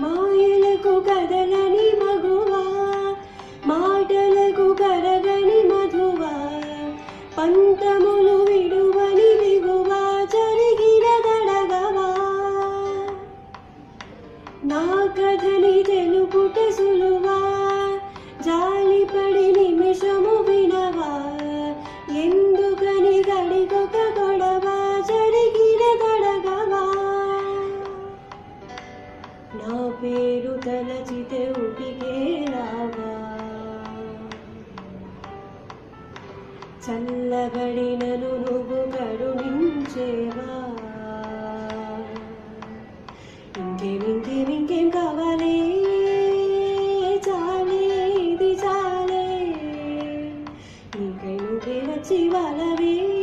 మాయలకు కదలని మగువా మాటలకు కరగని మధువా పంతములు విడువని దిగువా జరిగిన దడగవా నా కథని నా పేరు తలచితే ఉటికే రావా చల్లబడినను నువ్వు కరుణించేవా. ఇంకేం ఇంకేం ఇంకేం కావాలి? చాలే ఇది చాలే. ఇంకై నువ్వే వచ్చి వాళ్ళవే?